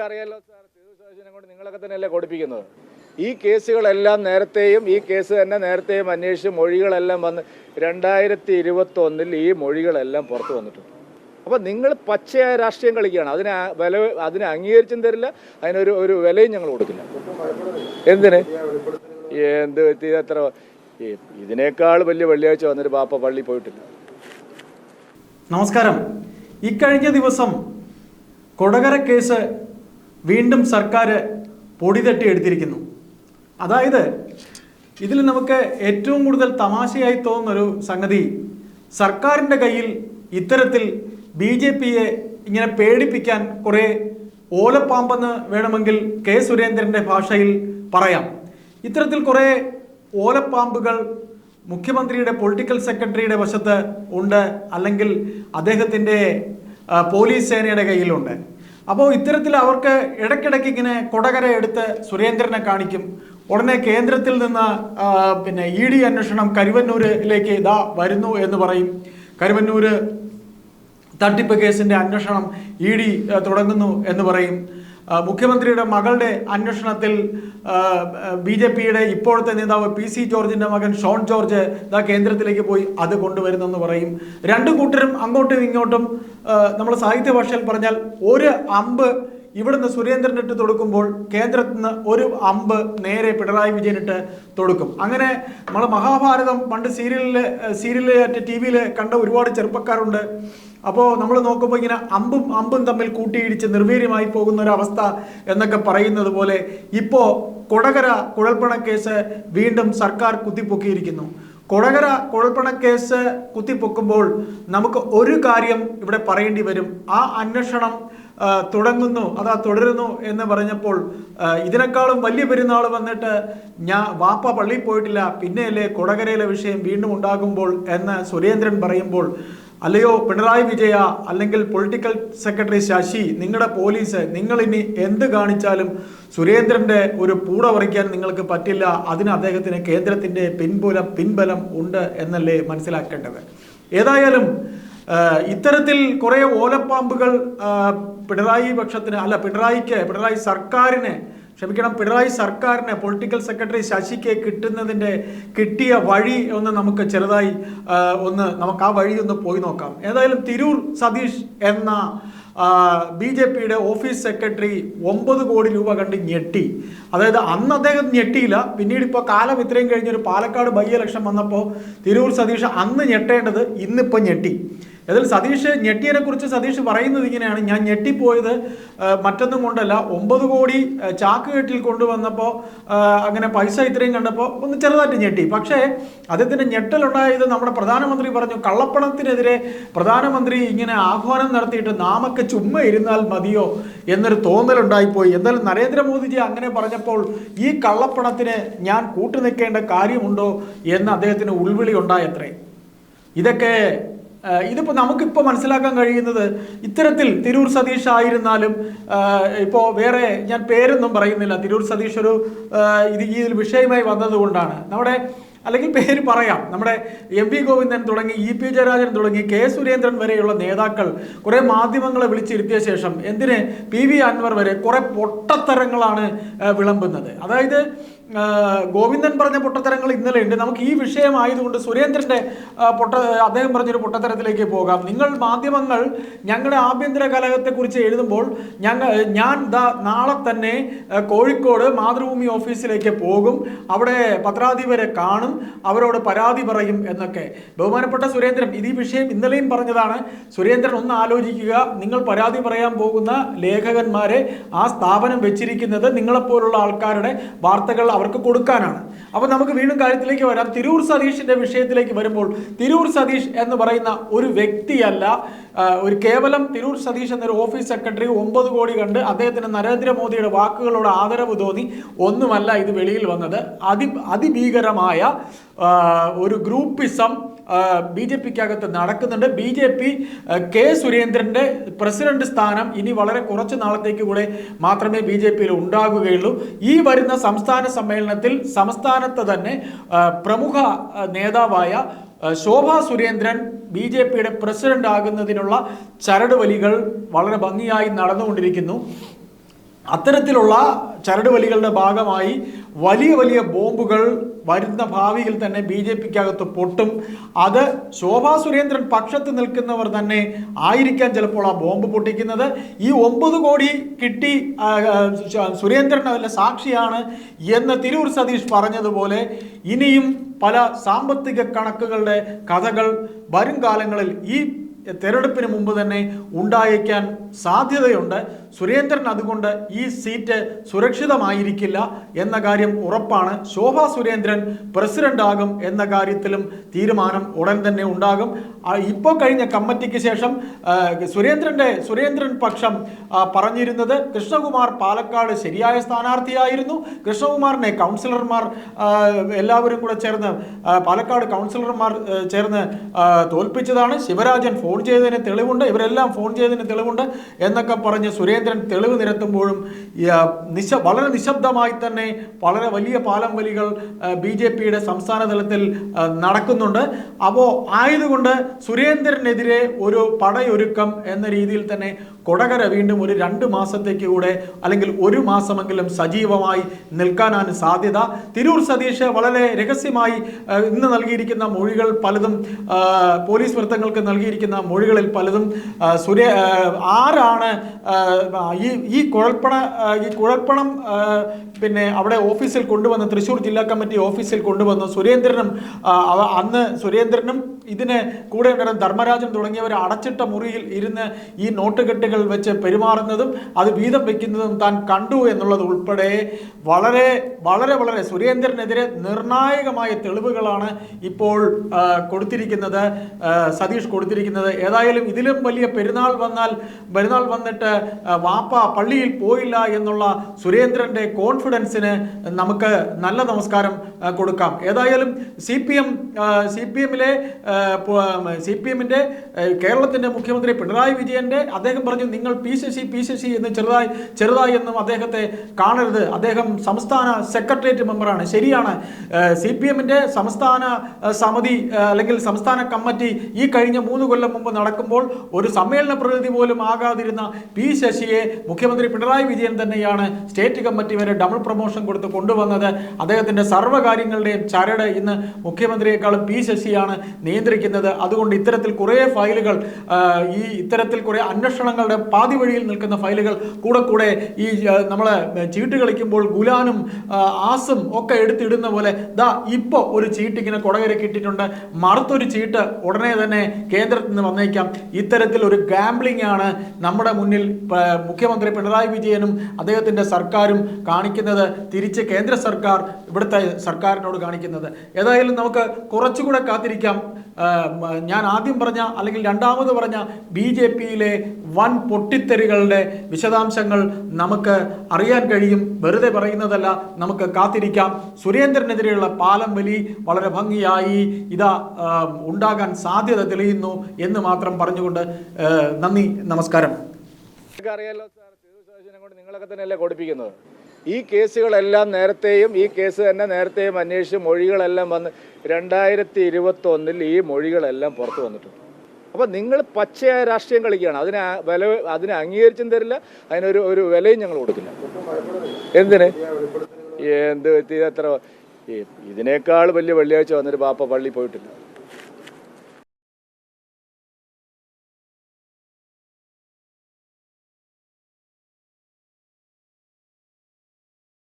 നിങ്ങൾക്കൊക്കെ അറിയാലോ സാർ തിരൂർ സ്വദേശിനെ കൊണ്ട് നിങ്ങളൊക്കെ തന്നെയല്ലേ കൊടുപ്പിക്കുന്നത്. ഈ കേസുകളെല്ലാം നേരത്തെയും ഈ കേസ് തന്നെ നേരത്തെയും അന്വേഷിച്ച് മൊഴികളെല്ലാം വന്ന് രണ്ടായിരത്തി ഇരുപത്തൊന്നിൽ ഈ മൊഴികളെല്ലാം പുറത്തു വന്നിട്ടുണ്ട്. അപ്പോൾ നിങ്ങൾ പച്ചയായ രാഷ്ട്രീയം കളിക്കുകയാണ്. അതിനെ വില അതിനെ അംഗീകരിച്ചും തരില്ല അതിനൊരു ഒരു വിലയും ഞങ്ങൾ കൊടുക്കില്ല. എന്തിന്? എന്ത് എത്ര ഇതിനേക്കാൾ വലിയ വെള്ളിയാഴ്ച വന്നൊരു പാപ്പ പള്ളി പോയിട്ടില്ല. നമസ്കാരം. ഇക്കഴിഞ്ഞ ദിവസം കൊടകര കേസ് വീണ്ടും സർക്കാർ പൊടി തട്ടി എടുത്തിരിക്കുന്നു. അതായത് ഇതിൽ നമുക്ക് ഏറ്റവും കൂടുതൽ തമാശയായി തോന്നുന്നൊരു സംഗതി സർക്കാരിന്റെ കയ്യിൽ ഇത്തരത്തിൽ ബി ജെ പിയെ ഇങ്ങനെ പേടിപ്പിക്കാൻ കുറേ ഓലപ്പാമ്പെന്ന് വേണമെങ്കിൽ കെ സുരേന്ദ്രന്റെ ഭാഷയിൽ പറയാം. ഇത്തരത്തിൽ കുറേ ഓലപ്പാമ്പുകൾ മുഖ്യമന്ത്രിയുടെ പൊളിറ്റിക്കൽ സെക്രട്ടറിയുടെ വശത്ത് ഉണ്ട് അല്ലെങ്കിൽ അദ്ദേഹത്തിന്റെ പോലീസ് സേനയുടെ കയ്യിലുണ്ട്. അപ്പോൾ ഇത്തരത്തിൽ അവർക്ക് ഇടയ്ക്കിടയ്ക്ക് ഇങ്ങനെ കൊടകര എടുത്ത് സുരേന്ദ്രനെ കാണിക്കും. ഉടനെ കേന്ദ്രത്തിൽ നിന്ന് പിന്നെ ഇ ഡി അന്വേഷണം കരുവന്നൂരിലേക്ക് ഇതാ വരുന്നു എന്ന് പറയും. കരുവന്നൂര് തട്ടിപ്പ് കേസിന്റെ അന്വേഷണം ഇ ഡി തുടങ്ങുന്നു എന്ന് പറയും. മുഖ്യമന്ത്രിയുടെ മകളുടെ അന്വേഷണത്തിൽ ബി ജെ പിയുടെ ഇപ്പോഴത്തെ നേതാവ് പി സി ജോർജിന്റെ മകൻ ഷോൺ ജോർജ് ഇതാ കേന്ദ്രത്തിലേക്ക് പോയി അത് കൊണ്ടുവരുന്നെന്ന് പറയും. രണ്ടു കൂട്ടരും അങ്ങോട്ടും ഇങ്ങോട്ടും നമ്മൾ സാഹിത്യ ഭാഷയിൽ പറഞ്ഞാൽ ഒരു അമ്പ് ഇവിടുന്ന് സുരേന്ദ്രൻ ഇട്ട് തൊടുക്കുമ്പോൾ കേന്ദ്രത്തിൽ നിന്ന് ഒരു അമ്പ് നേരെ പിണറായി വിജയൻ ഇട്ട് തൊടുക്കും. അങ്ങനെ നമ്മൾ മഹാഭാരതം പണ്ട് സീരിയലിൽ സീരിയലിൽ ടി വിയിൽ കണ്ട ഒരുപാട് ചെറുപ്പക്കാരുണ്ട്. അപ്പോൾ നമ്മൾ നോക്കുമ്പോൾ ഇങ്ങനെ അമ്പും അമ്പും തമ്മിൽ കൂട്ടിയിടിച്ച് നിർവീര്യമായി പോകുന്ന ഒരു അവസ്ഥ എന്നൊക്കെ പറയുന്നത് പോലെ ഇപ്പോൾ കൊടകര കുഴൽപ്പണ കേസ് വീണ്ടും സർക്കാർ കുത്തിപ്പൊക്കിയിരിക്കുന്നു. കൊടകര കുഴൽപ്പണ കേസ് കുത്തിപ്പൊക്കുമ്പോൾ നമുക്ക് ഒരു കാര്യം ഇവിടെ പറയേണ്ടി വരും. ആ അന്വേഷണം തുടങ്ങുന്നു അതാ തുടരുന്നു എന്ന് പറഞ്ഞപ്പോൾ ഇതിനേക്കാളും വലിയ പെരുന്നാൾ വന്നിട്ട് ഞാൻ വാപ്പ പള്ളിയിൽ പോയിട്ടില്ല. പിന്നെയല്ലേ കൊടകരയിലെ വിഷയം വീണ്ടും ഉണ്ടാകുമ്പോൾ എന്ന് സുരേന്ദ്രൻ പറയുമ്പോൾ അല്ലയോ പിണറായി വിജയ അല്ലെങ്കിൽ പൊളിറ്റിക്കൽ സെക്രട്ടറി ശശി നിങ്ങളുടെ പോലീസ് നിങ്ങൾ ഇനി എന്ത് കാണിച്ചാലും സുരേന്ദ്രന്റെ ഒരു പൂട പറിക്കാൻ നിങ്ങൾക്ക് പറ്റില്ല. അതിന് അദ്ദേഹത്തിന് കേന്ദ്രത്തിന്റെ പിൻബലം പിൻബലം ഉണ്ട് എന്നല്ലേ മനസ്സിലാക്കേണ്ടത്? ഏതായാലും ഇത്തരത്തിൽ കുറേ ഓലപ്പാമ്പുകൾ പിണറായി പക്ഷത്തിന് അല്ല പിണറായിക്ക് പിണറായി സർക്കാരിനെ ക്ഷമിക്കണം പിണറായി സർക്കാരിന് പൊളിറ്റിക്കൽ സെക്രട്ടറി ശശിക്ക് കിട്ടുന്നതിന്റെ കിട്ടിയ വഴി ഒന്ന് നമുക്ക് ചെറുതായി ഒന്ന് നമുക്ക് ആ വഴി ഒന്ന് പോയി നോക്കാം. ഏതായാലും തിരൂർ സതീഷ് എന്ന ബി ജെ പിയുടെ ഓഫീസ് സെക്രട്ടറി ഒമ്പത് കോടി രൂപ കണ്ട് ഞെട്ടി. അതായത് അന്ന് അദ്ദേഹം ഞെട്ടിയില്ല. പിന്നീട് ഇപ്പോൾ കാലം ഇത്രയും കഴിഞ്ഞൊരു പാലക്കാട് ബൈ ഇലക്ഷൻ വന്നപ്പോൾ തിരൂർ സതീഷ് അന്ന് ഞെട്ടേണ്ടത് ഇന്നിപ്പോൾ ഞെട്ടി. അതിൽ സതീഷ് ഞെട്ടിയനെ കുറിച്ച് സതീഷ് പറയുന്നത് ഇങ്ങനെയാണ്. ഞാൻ ഞെട്ടിപ്പോയത് മറ്റൊന്നും കൊണ്ടല്ല. ഒമ്പത് കോടി ചാക്ക് കെട്ടിൽ കൊണ്ടുവന്നപ്പോൾ അങ്ങനെ പൈസ ഇത്രയും കണ്ടപ്പോൾ ഒന്ന് ചെറുതായിട്ട് ഞെട്ടി. പക്ഷേ അദ്ദേഹത്തിന്റെ ഞെട്ടലുണ്ടായത് നമ്മുടെ പ്രധാനമന്ത്രി പറഞ്ഞു കള്ളപ്പണത്തിനെതിരെ പ്രധാനമന്ത്രി ഇങ്ങനെ ആഹ്വാനം നടത്തിയിട്ട് നാമൊക്കെ ചുമ്മ ഇരുന്നാൽ മതിയോ എന്നൊരു തോന്നലുണ്ടായിപ്പോയി. എന്തായാലും നരേന്ദ്രമോദിജി അങ്ങനെ പറഞ്ഞപ്പോൾ ഈ കള്ളപ്പണത്തിന് ഞാൻ കൂട്ടുനിൽക്കേണ്ട കാര്യമുണ്ടോ എന്ന് അദ്ദേഹത്തിന് ഉൾവിളി ഉണ്ടായത്രേ. ഇതൊക്കെ ആഹ് ഇതിപ്പോ നമുക്കിപ്പോൾ മനസ്സിലാക്കാൻ കഴിയുന്നത് ഇത്തരത്തിൽ തിരൂർ സതീഷ് ആയിരുന്നാലും ഇപ്പോൾ വേറെ ഞാൻ പേരൊന്നും പറയുന്നില്ല. തിരൂർ സതീഷ് ഒരു ഇത് ഈ വിഷയമായി വന്നതുകൊണ്ടാണ്. നമ്മുടെ അല്ലെങ്കിൽ പേര് പറയാം. നമ്മുടെ എം വി ഗോവിന്ദൻ തുടങ്ങി ഇ പി ജയരാജൻ തുടങ്ങി കെ സുരേന്ദ്രൻ വരെയുള്ള നേതാക്കൾ കുറേ മാധ്യമങ്ങളെ വിളിച്ചിരുത്തിയ ശേഷം എന്തിന് പി വി അൻവർ വരെ കുറേ പൊട്ടത്തരങ്ങളാണ് വിളമ്പുന്നത്. അതായത് ഗോവിന്ദൻ പറഞ്ഞ പൊട്ടത്തരങ്ങൾ ഇന്നലെ ഉണ്ട്. നമുക്ക് ഈ വിഷയമായതുകൊണ്ട് സുരേന്ദ്രന്റെ പൊട്ട അദ്ദേഹം പറഞ്ഞൊരു പൊട്ടത്തരത്തിലേക്ക് പോകാം. നിങ്ങൾ മാധ്യമങ്ങൾ ഞങ്ങളുടെ ആഭ്യന്തര കലഹത്തെ കുറിച്ച് എഴുതുമ്പോൾ ഞങ്ങൾ ഞാൻ നാളെ തന്നെ കോഴിക്കോട് മാതൃഭൂമി ഓഫീസിലേക്ക് പോകും. അവിടെ പത്രാധിപരെ കാണും. അവരോട് പരാതി പറയും എന്നൊക്കെ. ബഹുമാനപ്പെട്ട സുരേന്ദ്രൻ ഇത് ഈ വിഷയം ഇന്നലെയും പറഞ്ഞതാണ്. സുരേന്ദ്രൻ ഒന്ന് ആലോചിക്കുക. നിങ്ങൾ പരാതി പറയാൻ പോകുന്ന ലേഖകന്മാരെ ആ സ്ഥാപനം വെച്ചിരിക്കുന്നത് നിങ്ങളെപ്പോലുള്ള ആൾക്കാരുടെ വാർത്തകൾ അവർക്ക് കൊടുക്കാനാണ്. അപ്പോൾ നമുക്ക് വീണ്ടും കാര്യത്തിലേക്ക് വരാം. തിരൂർ സതീഷിന്റെ വിഷയത്തിലേക്ക് വരുമ്പോൾ തിരൂർ സതീഷ് എന്ന് പറയുന്ന ഒരു വ്യക്തിയല്ല. ഒരു കേവലം തിരൂർ സതീഷ് എന്നൊരു ഓഫീസ് സെക്രട്ടറി ഒമ്പത് കോടി കണ്ട് അദ്ദേഹത്തിന് നരേന്ദ്രമോദിയുടെ വാക്കുകളോട് ആദരവ് തോന്നി. ഒന്നുമല്ല ഇത് വെളിയിൽ വന്നത്. അതി അതിഭീകരമായ ഒരു ഗ്രൂപ്പിസം ബി ജെ പിക്കകത്ത് നടക്കുന്നുണ്ട്. ബി ജെ പി കെ സുരേന്ദ്രന്റെ പ്രസിഡന്റ് സ്ഥാനം ഇനി വളരെ കുറച്ച് നാളത്തേക്ക് കൂടെ മാത്രമേ ബി ജെ പിയിൽ ഉണ്ടാകുകയുള്ളൂ. ഈ വരുന്ന സംസ്ഥാന സമ്മേളനത്തിൽ സംസ്ഥാനത്ത് തന്നെ പ്രമുഖ നേതാവായ ശോഭാ സുരേന്ദ്രൻ ബി ജെ പിയുടെ പ്രസിഡന്റ് ആകുന്നതിനുള്ള ചരടുവലികൾ വളരെ ഭംഗിയായി നടന്നുകൊണ്ടിരിക്കുന്നു. അത്തരത്തിലുള്ള ചരടുവലികളുടെ ഭാഗമായി വലിയ വലിയ ബോംബുകൾ വരുന്ന ഭാവിയിൽ തന്നെ ബി ജെ പിക്കകത്ത് പൊട്ടും. അത് ശോഭാ സുരേന്ദ്രൻ പക്ഷത്ത് നിൽക്കുന്നവർ തന്നെ ആയിരിക്കാൻ ചിലപ്പോൾ ആ ബോംബ് പൊട്ടിക്കുന്നത്. ഈ ഒമ്പത് കോടി കിട്ടി സുരേന്ദ്രൻ അവരുടെ സാക്ഷിയാണ് എന്ന് തിരൂർ സതീഷ് പറഞ്ഞതുപോലെ ഇനിയും പല സാമ്പത്തിക കണക്കുകളുടെ കഥകൾ വരും കാലങ്ങളിൽ ഈ തെരഞ്ഞെടുപ്പിന് മുമ്പ് തന്നെ ഉണ്ടായേക്കാൻ സാധ്യതയുണ്ട്. സുരേന്ദ്രൻ അതുകൊണ്ട് ഈ സീറ്റ് സുരക്ഷിതമായിരിക്കില്ല എന്ന കാര്യം ഉറപ്പാണ്. ശോഭ സുരേന്ദ്രൻ പ്രസിഡന്റ് ആകും എന്ന കാര്യത്തിലും തീരുമാനം ഉടൻ തന്നെ ഉണ്ടാകും. ഇപ്പോൾ കഴിഞ്ഞ കമ്മിറ്റിക്ക് ശേഷം സുരേന്ദ്രന്റെ സുരേന്ദ്രൻ പക്ഷം പറഞ്ഞിരുന്നത് കൃഷ്ണകുമാർ പാലക്കാട് ശരിയായ സ്ഥാനാർത്ഥിയായിരുന്നു. കൃഷ്ണകുമാറിനെ കൗൺസിലർമാർ എല്ലാവരും കൂടെ ചേർന്ന് പാലക്കാട് കൗൺസിലർമാർ ചേർന്ന് തോൽപ്പിച്ചതാണ്. ശിവരാജൻ ഫോൺ ചെയ്തതിന് തെളിവുണ്ട്. ഇവരെല്ലാം ഫോൺ ചെയ്തതിന് തെളിവുണ്ട് എന്നൊക്കെ പറഞ്ഞ് സുരേന്ദ്രൻ തെളിവ് നിരത്തുമ്പോഴും നിശ വളരെ നിശബ്ദമായി തന്നെ വളരെ വലിയ പാലം വലികൾ ബി ജെ പിയുടെ സംസ്ഥാന തലത്തിൽ നടക്കുന്നുണ്ട്. അപ്പോൾ ആയതുകൊണ്ട് സുരേന്ദ്രനെതിരെ ഒരു പടയൊരുക്കം എന്ന രീതിയിൽ തന്നെ കൊടകര വീണ്ടും ഒരു രണ്ട് മാസത്തേക്ക് കൂടെ അല്ലെങ്കിൽ ഒരു മാസമെങ്കിലും സജീവമായി നിൽക്കാനാണ് സാധ്യത. തിരൂർ സതീഷ് വളരെ രഹസ്യമായി ഇന്ന് നൽകിയിരിക്കുന്ന മൊഴികൾ പലതും പോലീസ് വൃത്തങ്ങൾക്ക് നൽകിയിരിക്കുന്ന മൊഴികളിൽ പലതും സുരേ ആരാണ് ഈ ഈ കുഴൽപ്പണ ഈ കുഴൽപ്പണം പിന്നെ അവിടെ ഓഫീസിൽ കൊണ്ടുവന്ന് തൃശ്ശൂർ ജില്ലാ കമ്മിറ്റി ഓഫീസിൽ കൊണ്ടുവന്ന് സുരേന്ദ്രനും അന്ന് സുരേന്ദ്രനും ഇതിന് കൂടെ ഉണ്ടായിരുന്ന ധർമ്മരാജൻ തുടങ്ങിയവർ അടച്ചിട്ട മുറിയിൽ ഇരുന്ന് ഈ നോട്ടുകെട്ടുകൾ വെച്ച് പെരുമാറുന്നതും അത് വീതം വെക്കുന്നതും താൻ കണ്ടു എന്നുള്ളത് ഉൾപ്പെടെ വളരെ വളരെ വളരെ സുരേന്ദ്രനെതിരെ നിർണായകമായ തെളിവുകളാണ് ഇപ്പോൾ കൊടുത്തിരിക്കുന്നത് സതീഷ് കൊടുത്തിരിക്കുന്നത്. ഏതായാലും ഇതിലും വലിയ പെരുന്നാൾ വന്നാൽ പെരുന്നാൾ വന്നിട്ട് വാപ്പ പള്ളിയിൽ പോയില്ല എന്നുള്ള സുരേന്ദ്രന്റെ കോൺഫിഡൻസിന് നമുക്ക് നല്ല നമസ്കാരം കൊടുക്കാം. ഏതായാലും C P M C P എമ്മിലെ സി പി എമ്മിന്റെ കേരളത്തിന്റെ മുഖ്യമന്ത്രി പിണറായി വിജയന്റെ അദ്ദേഹം പറഞ്ഞു നിങ്ങൾ പി ശശി പി ശശി എന്ന് ചെറുതായി ചെറുതായി എന്നും അദ്ദേഹത്തെ കാണരുത്. അദ്ദേഹം സംസ്ഥാന സെക്രട്ടേറിയറ്റ് മെമ്പറാണ്. ശരിയാണ്. സി പി എമ്മിന്റെ സംസ്ഥാന സമിതി അല്ലെങ്കിൽ സംസ്ഥാന കമ്മിറ്റി ഈ കഴിഞ്ഞ മൂന്ന് കൊല്ലം മുമ്പ് നടക്കുമ്പോൾ ഒരു സമ്മേളന പ്രതിനിധി പോലും ആകാതിരുന്ന പി ശശിയെ മുഖ്യമന്ത്രി പിണറായി വിജയൻ തന്നെയാണ് സ്റ്റേറ്റ് കമ്മിറ്റി വരെ ഡബിൾ പ്രൊമോഷൻ കൊടുത്ത് കൊണ്ടുവന്നത്. അദ്ദേഹത്തിന്റെ സർവകാര്യങ്ങളുടെയും ചരട് ഇന്ന് മുഖ്യമന്ത്രിയെക്കാളും പി ശശിയാണ് നിയന്ത്രിക്കുന്നത്. അതുകൊണ്ട് ഇത്തരത്തിൽ കുറേ ഫയലുകൾ ഈ ഇത്തരത്തിൽ കുറേ അന്വേഷണങ്ങളുടെ പാതി വഴിയിൽ നിൽക്കുന്ന ഫയലുകൾ കൂടെ കൂടെ ഈ നമ്മൾ ചീട്ട് കളിക്കുമ്പോൾ ഗുലാനും ആസും ഒക്കെ എടുത്തിടുന്ന പോലെ ദാ ഇപ്പോൾ ഒരു ചീട്ട് ഇങ്ങനെ കൊടകരക്ക് ഇട്ടിട്ടുണ്ട്. മറുത്തൊരു ചീട്ട് ഉടനെ തന്നെ കേന്ദ്രത്തിൽ നിന്ന് വന്നേക്കാം. ഇത്തരത്തിൽ ഒരു ഗാംബ്ലിംഗ് ആണ് നമ്മുടെ മുന്നിൽ മുഖ്യമന്ത്രി പിണറായി വിജയനും അദ്ദേഹത്തിന്റെ സർക്കാരും കാണിക്കുന്നത്. തിരിച്ച് കേന്ദ്ര സർക്കാർ ഇവിടുത്തെ സർക്കാരിനോട് കാണിക്കുന്നത്. ഏതായാലും നമുക്ക് കുറച്ചുകൂടെ കാത്തിരിക്കാം. ഞാൻ ആദ്യം പറഞ്ഞ അല്ലെങ്കിൽ രണ്ടാമത് പറഞ്ഞ ബി ജെ പിയിലെ വൻ പൊട്ടിത്തെറികളുടെ വിശദാംശങ്ങൾ നമുക്ക് അറിയാൻ കഴിയും. വെറുതെ പറയുന്നതല്ല നമുക്ക് കാത്തിരിക്കാം. സുരേന്ദ്രനെതിരെയുള്ള പാലം വലി വളരെ ഭംഗിയായി ഇതാ ഉണ്ടാകാൻ സാധ്യത തെളിയുന്നു എന്ന് മാത്രം പറഞ്ഞുകൊണ്ട് നന്ദി നമസ്കാരം. അറിയാലോ സാർ കൊണ്ട് നിങ്ങളൊക്കെ തന്നെയല്ലേ കൊടുപ്പിക്കുന്നത്. ഈ കേസുകളെല്ലാം നേരത്തെയും ഈ കേസ് തന്നെ നേരത്തെയും അന്വേഷിച്ച് മൊഴികളെല്ലാം വന്ന് രണ്ടായിരത്തി ഇരുപത്തി ഒന്നിൽ ഈ മൊഴികളെല്ലാം പുറത്തു വന്നിട്ടുണ്ട്. അപ്പോൾ നിങ്ങൾ പച്ചയായ രാഷ്ട്രീയം കളിക്കുകയാണ്. അതിന് വില അതിനെ അംഗീകരിച്ചും തരില്ല അതിനൊരു ഒരു വിലയും ഞങ്ങൾ കൊടുക്കില്ല എന്തിന്? എന്ത് എത്ര ഇതിനേക്കാൾ വലിയ വെള്ളിയാഴ്ച വന്നൊരു പാപ്പ പള്ളി പോയിട്ടില്ല.